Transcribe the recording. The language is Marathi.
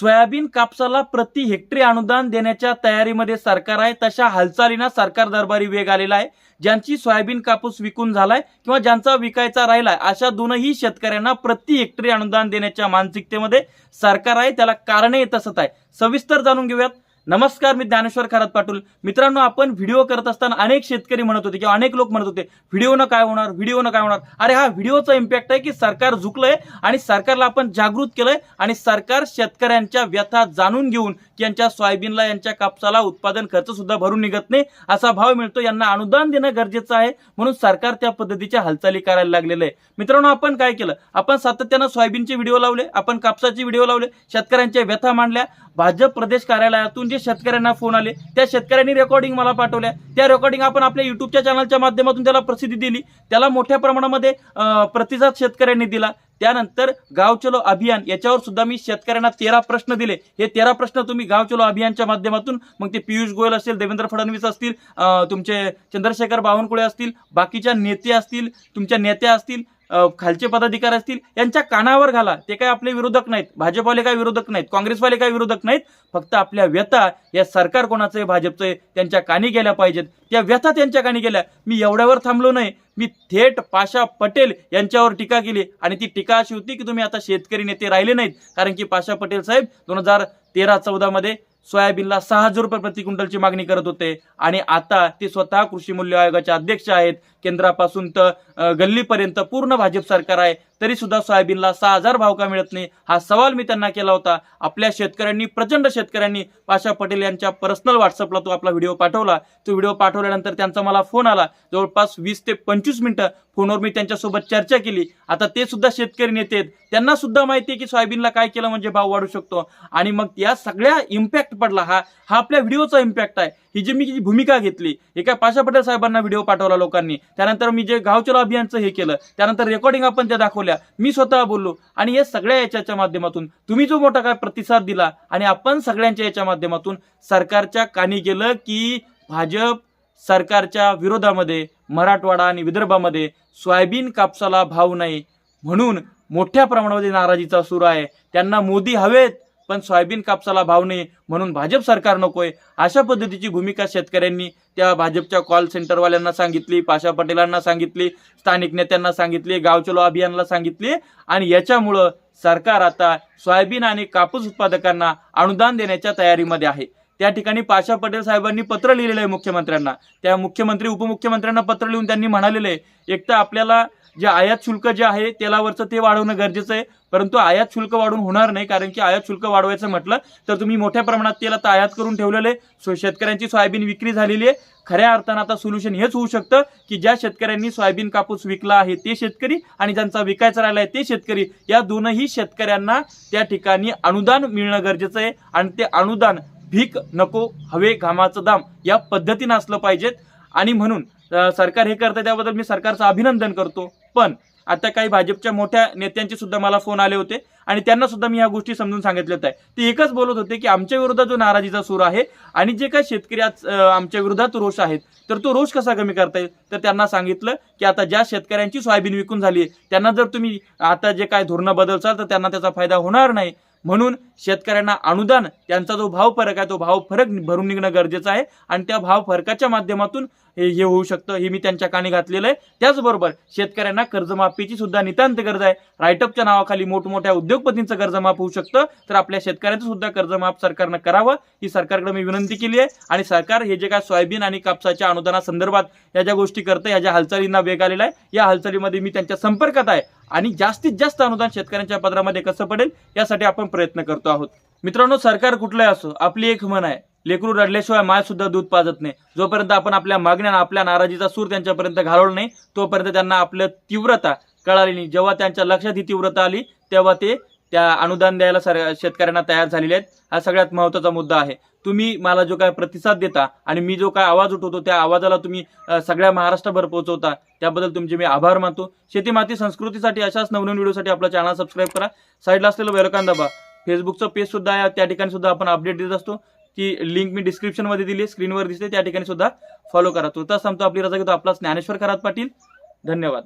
सोयाबीन कापसाला प्रति हेक्टरी अनुदान देण्याच्या तयारीमध्ये सरकार आहे. तशा हालचालींना सरकार दरबारी वेग आलेला आहे. ज्यांची सोयाबीन कापूस विकून झालाय किंवा ज्यांचा विकायचा राहिलाय अशा दोनही शेतकऱ्यांना प्रति हेक्टरी अनुदान देण्याच्या मानसिकतेमध्ये सरकार आहे. त्याला कारणे येत असत आहे. सविस्तर जाणून घेऊयात. नमस्कार मी ज्ञानेश्वर खरात पाटील. मित्रांनो आपण व्हिडिओ करत असताना अनेक शेतकरी म्हणत होते किंवा अनेक लोक म्हणत होते व्हिडिओनं काय होणार? व्हिडिओनं काय होणार? अरे हा व्हिडिओचा इम्पॅक्ट आहे की सरकार झुकलंय आणि सरकारला आपण जागृत केलंय आणि सरकार शेतकऱ्यांच्या व्यथा जाणून घेऊन की यांच्या सोयाबीनला यांच्या कापसाला उत्पादन खर्च सुद्धा भरून निघत नाही असा भाव मिळतो. यांना अनुदान देणं गरजेचं आहे म्हणून सरकार त्या पद्धतीच्या हालचाली करायला लागलेलं आहे. मित्रांनो आपण काय केलं? आपण सातत्यानं सोयाबीनचे व्हिडिओ लावले आपण कापसाचे व्हिडिओ लावले शेतकऱ्यांच्या व्यथा मांडल्या. भाजप प्रदेश कार्यालयातून जे शेतकऱ्यांना फोन आले त्या शेतकऱ्यांनी रेकॉर्डिंग मला पाठवल्या. त्या रेकॉर्डिंग आपण आपल्या युट्यूबच्या चॅनलच्या माध्यमातून त्याला प्रसिद्धी दिली. त्याला मोठ्या प्रमाणामध्ये प्रतिसाद शेतकऱ्यांनी दिला. त्यानंतर गाव चलो अभियान याच्यावर सुद्धा मी शेतकऱ्यांना तेरा प्रश्न दिले. हे तेरा प्रश्न तुम्ही गाव चलो अभियानच्या माध्यमातून मग ते पियुष गोयल असेल देवेंद्र फडणवीस असतील तुमचे चंद्रशेखर बावनकुळे असतील बाकीच्या नेते असतील तुमच्या नेत्या असतील खालचे पदाधिकारी असतील यांच्या कानावर घाला. ते काय आपले विरोधक नाहीत. भाजपवाले काय विरोधक नाहीत. काँग्रेसवाले काय विरोधक नाहीत. फक्त आपल्या व्यथा या सरकार कोणाचं आहे भाजपचं आहे त्यांच्या कानी गेल्या पाहिजेत. त्या व्यथा त्यांच्या कानी गेल्या. मी एवढ्यावर थांबलो नाही. मी थेट पाशा पटेल यांच्यावर टीका केली. आणि ती टीका अशी होती की तुम्ही आता शेतकरी नेते राहिले नाहीत. कारण की पाशा पटेल साहेब दोन हजार तेरा चौदा मध्ये सोयाबीनला सहा हजार रुपये प्रति क्विंटलची मागणी करत होते. आणि आता ते स्वतः कृषी मूल्य आयोगाचे अध्यक्ष आहेत. केंद्रापासून तर गल्लीपर्यंत पूर्ण भाजप सरकार आहे तरी सुद्धा सोयाबीनला सहा हजार भाव का मिळत नाही? हा सवाल मी त्यांना केला होता. आपल्या शेतकऱ्यांनी प्रचंड शेतकऱ्यांनी पाशा पटेल यांच्या पर्सनल व्हॉट्सअपला तो आपला व्हिडिओ पाठवला. तो व्हिडिओ पाठवल्यानंतर त्यांचा मला फोन आला. जवळपास वीस ते पंचवीस मिनिटं फोनवर मी त्यांच्यासोबत चर्चा केली. आता ते सुद्धा शेतकरी नेते त्यांना सुद्धा माहिती आहे की सोयाबीनला काय केलं म्हणजे भाव वाढू शकतो. आणि मग या सगळ्या इम्पॅक्ट पडला हा हा आपल्या व्हिडिओचा इम्पॅक्ट आहे. ही जी मी भूमिका घेतली एका पाशा पटेल साहेबांना व्हिडिओ पाठवला लोकांनी. त्यानंतर मी जे गावचलो अभियानचं हे केलं त्यानंतर रेकॉर्डिंग आपण त्या दाखवल्या मी स्वतः बोललो आणि या सगळ्या याच्याच्या माध्यमातून तुम्ही जो मोठा काय प्रतिसाद दिला आणि आपण सगळ्यांच्या याच्या माध्यमातून सरकारच्या कानी गेलं की भाजप सरकारच्या विरोधामध्ये मराठवाडा आणि विदर्भामध्ये सोयाबीन कापसाला भाव नाही म्हणून मोठ्या प्रमाणामध्ये नाराजीचा सूर आहे. त्यांना मोदी हवेत पण सोयाबीन कापसाला भाव नाही म्हणून भाजप सरकार नकोय. अशा पद्धतीची भूमिका शेतकऱ्यांनी त्या भाजपच्या कॉल सेंटरवाल्यांना सांगितली पाशा पटेलांना सांगितली स्थानिक नेत्यांना सांगितली गावचलो अभियानला सांगितली आणि याच्यामुळं सरकार आता सोयाबीन आणि कापूस उत्पादकांना अनुदान देण्याच्या तयारीमध्ये आहे. त्या ठिकाणी पाशा पटेल साहेबांनी पत्र लिहिलेलं आहे मुख्यमंत्र्यांना. त्या मुख्यमंत्री उपमुख्यमंत्र्यांना पत्र लिहून त्यांनी म्हणालेलं आहे एक तर आपल्याला जे आयात शुल्क जे आहे तेलावरचं ते वाढवणं गरजेचं आहे. परंतु आयात शुल्क वाढून होणार नाही कारण की आयात शुल्क वाढवायचं म्हटलं तर तुम्ही मोठ्या प्रमाणात तेल आता आयात करून ठेवलेलं आहे. सो शेतकऱ्यांची सोयाबीन विक्री झालेली आहे. खऱ्या अर्थानं आता सोल्युशन हेच होऊ शकतं की ज्या शेतकऱ्यांनी सोयाबीन कापूस विकला आहे ते शेतकरी आणि ज्यांचा विकायचा राहिला आहे ते शेतकरी. या दोनही शेतकऱ्यांना त्या ठिकाणी अनुदान मिळणं गरजेचं आहे आणि ते अनुदान भीक नको हवे घामाचं दाम या पद्धतीनं असलं पाहिजेत. आणि म्हणून सरकार हे करतं त्याबद्दल मी सरकारचं अभिनंदन करतो. पण आता काही भाजपच्या मोठ्या नेत्यांचे सुद्धा मला फोन आले होते आणि त्यांना सुद्धा मी या गोष्टी समजून सांगितल्यात आहे. ते एकच बोलत होते की आमच्या विरोधात जो नाराजीचा सूर आहे आणि जे काही शेतकरी आज आमच्या विरोधात रोष आहेत तर तो रोष कसा कमी करता येईल? तर त्यांना सांगितलं की आता ज्या शेतकऱ्यांची सोयाबीन विकून झाली आहे त्यांना जर तुम्ही आता जे काय धोरणं बदलचाल तर त्यांना त्याचा फायदा होणार नाही. म्हणून शेतकऱ्यांना अनुदान त्यांचा जो भाव फरक आहे तो भाव फरक भरून निघणं गरजेचं आहे. आणि त्या भाव फरकाच्या माध्यमातून हे हे होऊ शकतं हे मी त्यांच्या कानी घातलेलं आहे. त्याचबरोबर शेतकऱ्यांना कर्जमाफीची सुद्धा नितांत गरज आहे. रायटअपच्या नावाखाली मोठमोठ्या उद्योगपतींचं कर्जमाफ होऊ शकतं. तर आपल्या शेतकऱ्यांचं सुद्धा कर्जमाफ सरकारनं करावं ही सरकारकडे मी विनंती केली आहे. आणि सरकार हे जे काय सोयाबीन आणि कापसाच्या अनुदानासंदर्भात या ज्या गोष्टी करतं या ज्या हालचालींना वेग आलेला आहे या हालचालीमध्ये मी त्यांच्या संपर्कात आहे. आणि जास्तीत जास्त अनुदान शेतकऱ्यांच्या पदरामध्ये कसं पडेल यासाठी आपण प्रयत्न करतो आहोत. मित्रांनो सरकार कुठलंही असो आपली एक म्हण आहे लेकरू रडल्याशिवाय माय सुद्धा दूध पाजत नाही. जोपर्यंत आपण आपल्या मागण्या आपल्या नाराजीचा सूर त्यांच्यापर्यंत घालवला नाही तोपर्यंत त्यांना आपलं तीव्रता कळाली नाही. जेव्हा त्यांच्या लक्षात ही तीव्रता आली तेव्हा ते त्या अनुदान द्यायला सर शेतकऱ्यांना तयार झालेले आहेत. हा सगळ्यात महत्त्वाचा मुद्दा आहे. तुम्ही मला जो काय प्रतिसाद देता आणि मी जो काय आवाज उठवतो त्या आवाजाला तुम्ही सगळ्या महाराष्ट्रभर पोहोचवता त्याबद्दल तुमचे मी आभार मानतो. शेती माती संस्कृतीसाठी अशाच नवनवीन व्हिडिओसाठी आपला चॅनल सबस्क्राईब करा. साईडला असलेलं वेलकान दाबा. फेसबुकचं पेज सुद्धा आहे त्या ठिकाणी सुद्धा आपण अपडेट देत असतो. ती लिंक मी डिस्क्रिप्शनमध्ये दिली स्क्रीनवर दिसते त्या ठिकाणी सुद्धा फॉलो करा. तुर्तास थांबतो आपली रजा घेतो आपला ज्ञानेश्वर खरात पाटील. धन्यवाद.